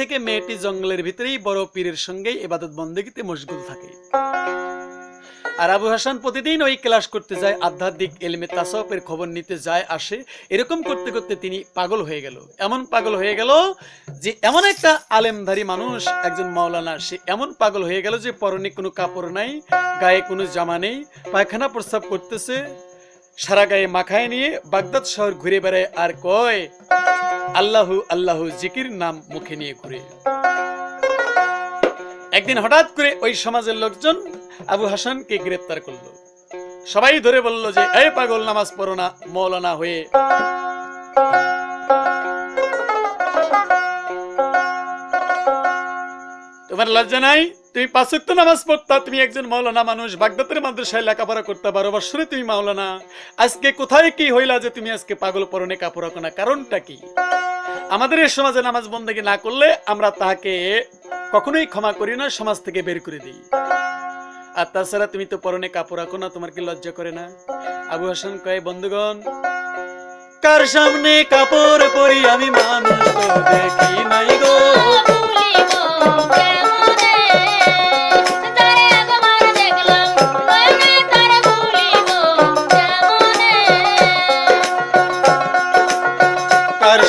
থেকে মেয়েটি জঙ্গলের ভিতরেই বড় পীরের সঙ্গেই এবাদত বন্দেগীতে মশগুল থাকে। আর আবু হাসান প্রতিদিন ওই ক্লাস করতে যায়, আধ্যাত্মিক এলমে তাসাউফের খবর নিতে যায়, আসে। এরকম করতে করতে তিনি পাগল হয়ে গেল। এমন পাগল হয়ে গেল যে এমন একটা আলেমধারী মানুষ, একজন মাওলানা, সে এমন পাগল হয়ে গেল যে পরনে কোনো কাপড় নাই, গায়ে কোনো জামা নেই, পায়খানা প্রস্তাব করতেছে, সারা গায়ে মাখায় নিয়ে বাগদাদ শহর ঘুরে বেড়ায় আর কয় আল্লাহু আল্লাহু জিকির নাম মুখে নিয়ে ঘুরে। একদিন হঠাৎ করে ওই সমাজের লোকজন আবু হাসানকে গ্রেপ্তার করল। সবাই ধরে বলল যে, এই পাগল, নামাজ পড়ো না, মৌলানা হয়ে। তোমার লজ্জা নাই? তুমি পাঁচক্ত নামাজ পড়তা, তুমি একজন মাওলানা মানুষ বাগদাতের মাদ্রাসায় লেখাপড়া করতে, বারো বছরে তুমি মাওলানা আজকে কোথায় কি হইলা যে তুমি আজকে পাগল পরনে কাপড় কারণটা কি? আমাদের এই সমাজে নামাজ বন্দেগী না করলে আমরা তাহাকে কখনোই ক্ষমা করি না, সমাজ থেকে বের করে দিই। আর তাছাড়া তুমি তো পরনে কাপড় রাখো না, তোমার কি লজ্জা করে না? আবু হাসান কয়, বন্ধুগণ, কার সামনে কাপড় পরি আমি মানুষ দেখি নাই গো?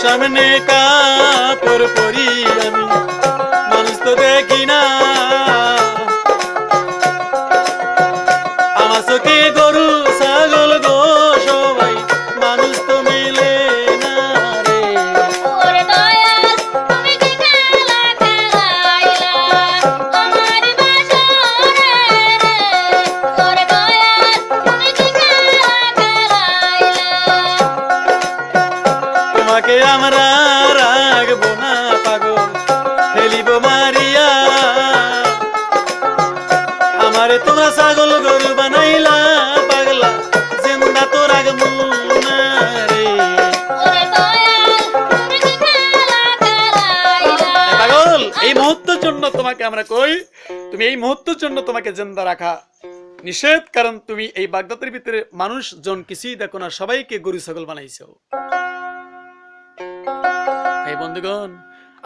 সামনে কাপড় পরি আমি। তোমাকে আমরা কই? তুমি এই মুহূর্তের জন্য তোমাকে জিন্দা রাখা নিষেধ, কারণ তুমি এই বাগদাতের ভিতরে মানুষ জন কিছুই দেখো না, সবাইকে গরু, ছাগল বানাইছো। এই বন্ধুগণ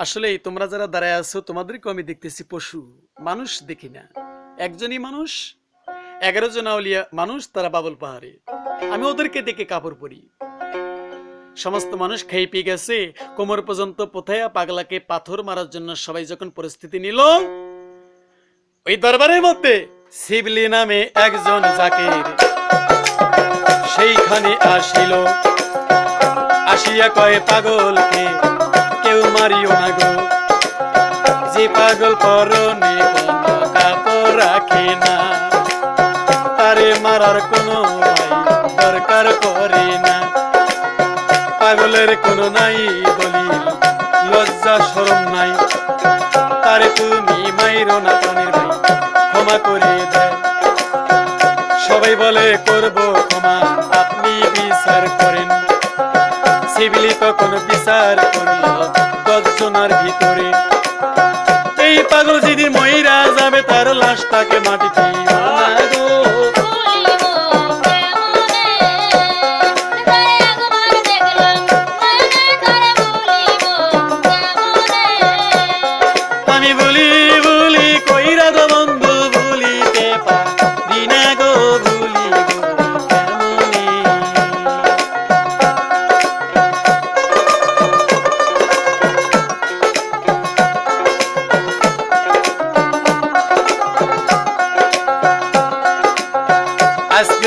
আসলে তোমরা যারা দাঁড়ায় আছো তোমাদেরকে আমি দেখতেছি পশু। মানুষ দেখি না। একজনই মানুষ, এগারো জন আউলিয়া মানুষ তারা বাবুল পাহাড়ে। আমি ওদেরকে দেখে কাপড় পরি। সমস্ত মানুষ খেয়ে পেয়ে গেছে। কোমর পর্যন্ত পোথায়া পাগলাকে পাথর মারার জন্য সবাই যখন পরিস্থিতি নিল, ওই দরবারের মধ্যে শিবলি নামে একজন জাকির সেইখানে আসিল। আসিয়া কয়, পাগলকে কেউ মারিও না গো। যে পাগল পরনে কাপড় রাখে না, তারে মারার কোনো নাই বলি, লজ্জা শরম নাই। তারে তুমি মাইরো না ভাই, ক্ষমা করে দেয়। সবাই বলে, করব ক্ষমা, আপনি বিচার করেন। তখন বিচার করল ভিতরে। এই পাগল যেদিন মহিরা যাবে, তার লাশটাকে মাটিতে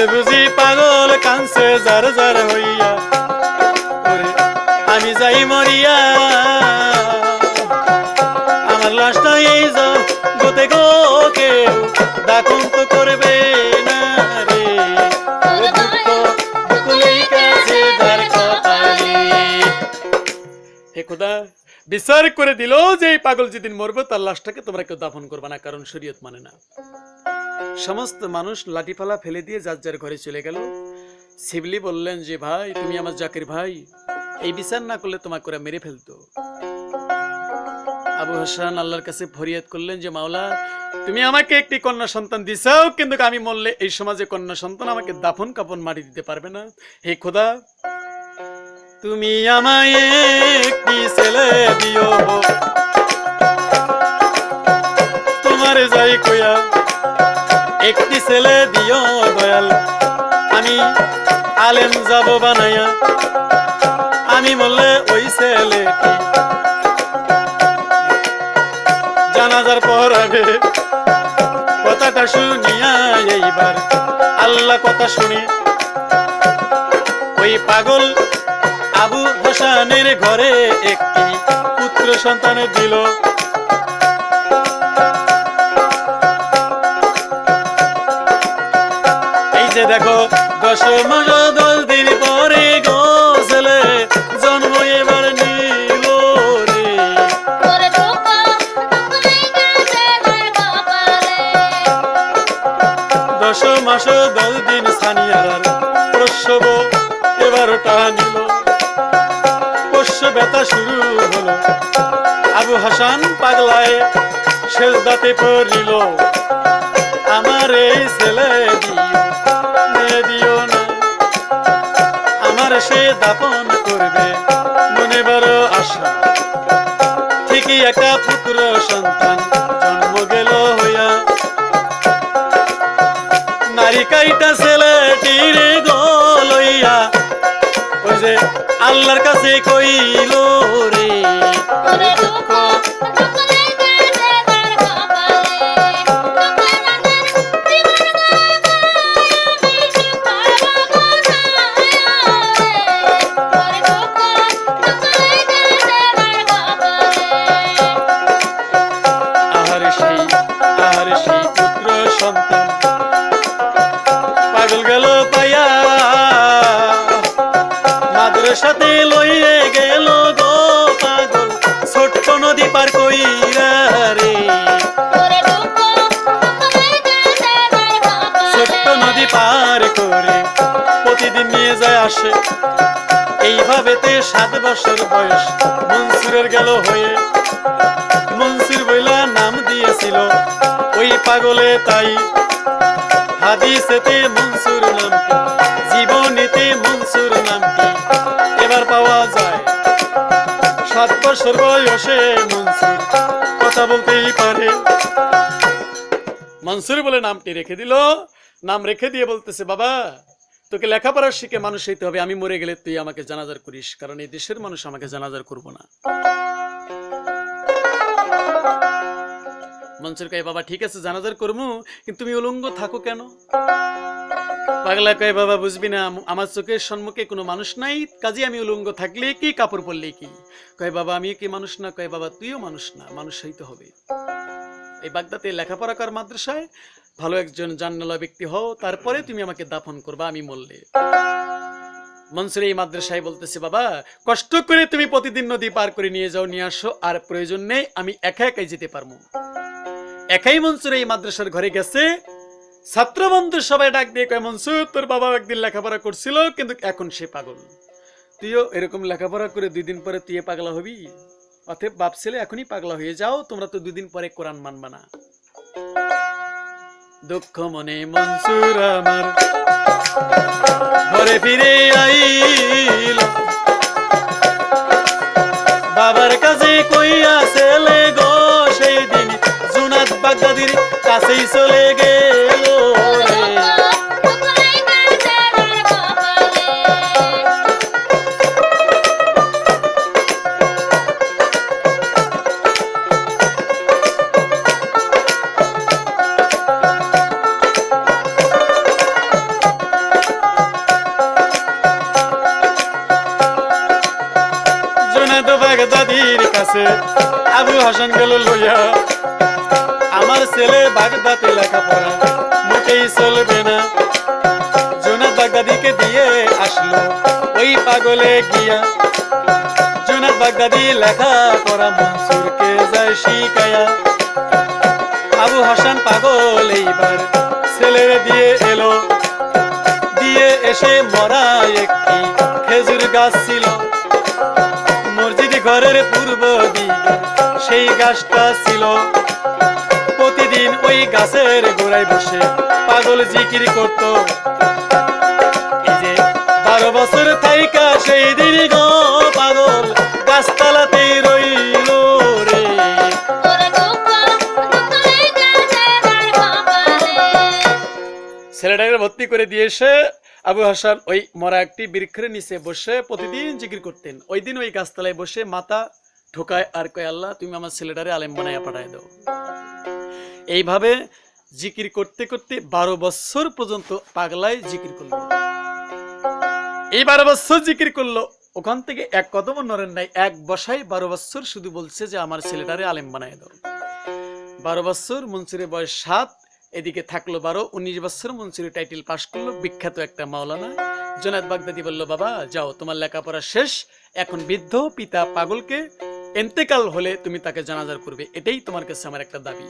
আজকে বুঝি পাগল কানছে জার জার হইয়া। আমি যাই মরিয়া। আমার লাশটা এই গোতে গো কেউ দাকুন তো করবে খোদা, বিচার করে দিল যে এই পাগল যেদিন মরবে, তার লাশটাকে তোমরা কেউ দাফন করবে না, কারণ শরীয়ত মানে না। সমস্ত মানুষ লাঠিপালা ফেলে দিয়ে যার যার ঘরে চলে গেল। শিবলি বললেন যে, ভাই, তুমি আমার জাকির ভাই। এই বিচার না করলে তোমাকে করে মেরে ফেলতো। আবু হাসান আল্লাহর কাছে ফরিয়াদ করলেন যে, মাওলা, তুমি আমাকে একটি কন্যা সন্তান দিছাও কিন্তু আমি মরলে এই সমাজে কন্যা সন্তান আমাকে দাফন কাপন মাটি দিতে পারবে না। হে খোদা, তুমি আমায় একটি ছেলে দিও। চলে যাই কইয়া একটি ছেলে দিও দয়াল। আমি আলেম যাব বানাইয়া আমি বললে, ওই ছেলেটি জানাজার পর হবে কথাটা শুনিয়া এইবার আল্লাহ কথা শুনি, ওই পাগল আবু হাসানের ঘরে একটি পুত্র সন্তান দিল। দেখো দশ মাস দশ দিন পরে গোসলে জন্ম এবার নিল দশ মাস দশ দিন সানিয়ার প্রসব এবারোটা নিল পোষ্য ব্যথা শুরু হলো। আবু হাসান পাগলায় শেষ দাঁতে পড়িল। আমার এই ছেলে একটা পুত্র সন্তান জন্ম গেল হইয়া। নারী কাইটা ছেলেটির গলইয়া ওই যে আল্লাহর কাছে কইল রে, ওরে পার করে প্রতিদিন নিয়ে যায় আসে। এইভাবেতে সাত বছর বয়স মনসুরের গেল হয়ে। মনসুর বইলা নাম দিয়েছিল, ওই পাগলে তাই। হাদিসেতে মনসুর নামটি জীবনীতে মনসুর নামটি এবার পাওয়া যায়। সাত বছর বয়সে মনসুর কথা বলতেই পারে। মনসুর বলে নামটি রেখে দিল। নাম রেখে দিয়ে বলতেছে, বাবা, তোকে লেখাপড়া শিখে মানুষ হইতে হবে। আমি মরে গেলে তুই আমাকে জানাজার করিস, কারণ এই দেশের মানুষ আমাকে জানাজার করব না। মনসুর কয়, বাবা, ঠিক আছে, জানাজার করব কিন্তু তুমি উলঙ্গ থাকো কেন? পাগলা কয়, বাবা, বুঝবি না, আমার চোখের সম্মুখে কোনো মানুষ নাই কাজে আমি উলঙ্গ থাকলে কি, কাপড় পরলে কি? কয়, বাবা আমি কি মানুষ না? কয়, বাবা, তুইও মানুষ না, মানুষ হইতে হবে। এই বাগদাতে লেখাপড়া কর মাদ্রাসায় ভালো একজন জান্নালা ব্যক্তি হও, তারপরে তুমি আমাকে দাফন করবা, আমি মরলে। মনসুর এই মাদ্রাসায় বলতেছে, বাবা, কষ্ট করে তুমি প্রতিদিন নদী পার করে নিয়ে যাও, নিয়ে আসো, আর প্রয়োজন নেই, আমি একা একাই যেতে পারব। একাই মনসুর এই মাদ্রাসার ঘরে গেছে। ছাত্র বন্ধু সবাই ডাক দিয়ে কয়, মনসুর, তোর বাবা একদিন লেখাপড়া করছিল, কিন্তু এখন সে পাগল। তুইও এরকম লেখাপড়া করে দুই দিন পরে তুই পাগলা হবি? অতএব বাপ ছেলে, এখনই পাগলা হয়ে যাও, তোমরা তো দুদিন পরে কোরআন মানবা না। দুঃখ মনে মনসুর আমার। ঘরে ফিরে আইল। বাবার কাছে কইয়া ছেলে গো? সেই দিন জুনাত বাগদাদির কাছেই চলে গেল। কাছে আবু হাসান গেল লইয়া। আমার ছেলে বাগদাতে লেখাপড়া, মোটেই চলবে না। জুনাত বাগদাদিকে দিয়ে আসলো, ওই পাগলে গিয়া। জুনাত বাগদাদি লেখা পড়া মনসুরকে যায় শিখায়া আবু হাসান পাগল এইবার ছেলের দিয়ে এলো। দিয়ে এসে মরা একটি খেজুর গাছ ছিল। ঘরের পূর্ব দিকে সেই গাছটা ছিল। প্রতিদিন ওই গাছের গোড়ায় বসে পাগল জিকির করত। যে বারো বছর থাইকা সেই দিন পাগল গাছতলাতেই রইল ছেলেটাকে ভর্তি করে দিয়েছে আবু হাসান ওই মরা একটি বৃক্ষের নিচে বসে প্রতিদিন জিকির করতেন। ওই দিন ওই গাছতলায় বসে মাথা ঠোকায় আর কয়, আল্লাহ, তুমি আমার ছেলেটারে আলেম বানাইয়া পাঠায় দাও। এইভাবে জিকির করতে করতে বারো বছর পর্যন্ত পাগলায় জিকির করল। এই বারো বছর জিকির করল, ওখান থেকে এক কদম নরেন নাই, এক বসাই বারো বছর শুধু বলছে যে, আমার ছেলেটারে আলেম বানায় দাও। বারো বছর মনসুরের বয়স সাত এদিকে থাকল বারো, উনিশ বছর মনসুরি টাইটেল পাশ করল বিখ্যাত একটা মাওলানা। জোনাদ বাগদাদি বলল, বাবা, যাও, তোমার লেখাপড়া শেষ, এখন বৃদ্ধ পিতা পাগলকে এন্তেকাল হলে তুমি তাকে জানাজার করবে। এটাই তোমার কাছে আমার একটা দাবি।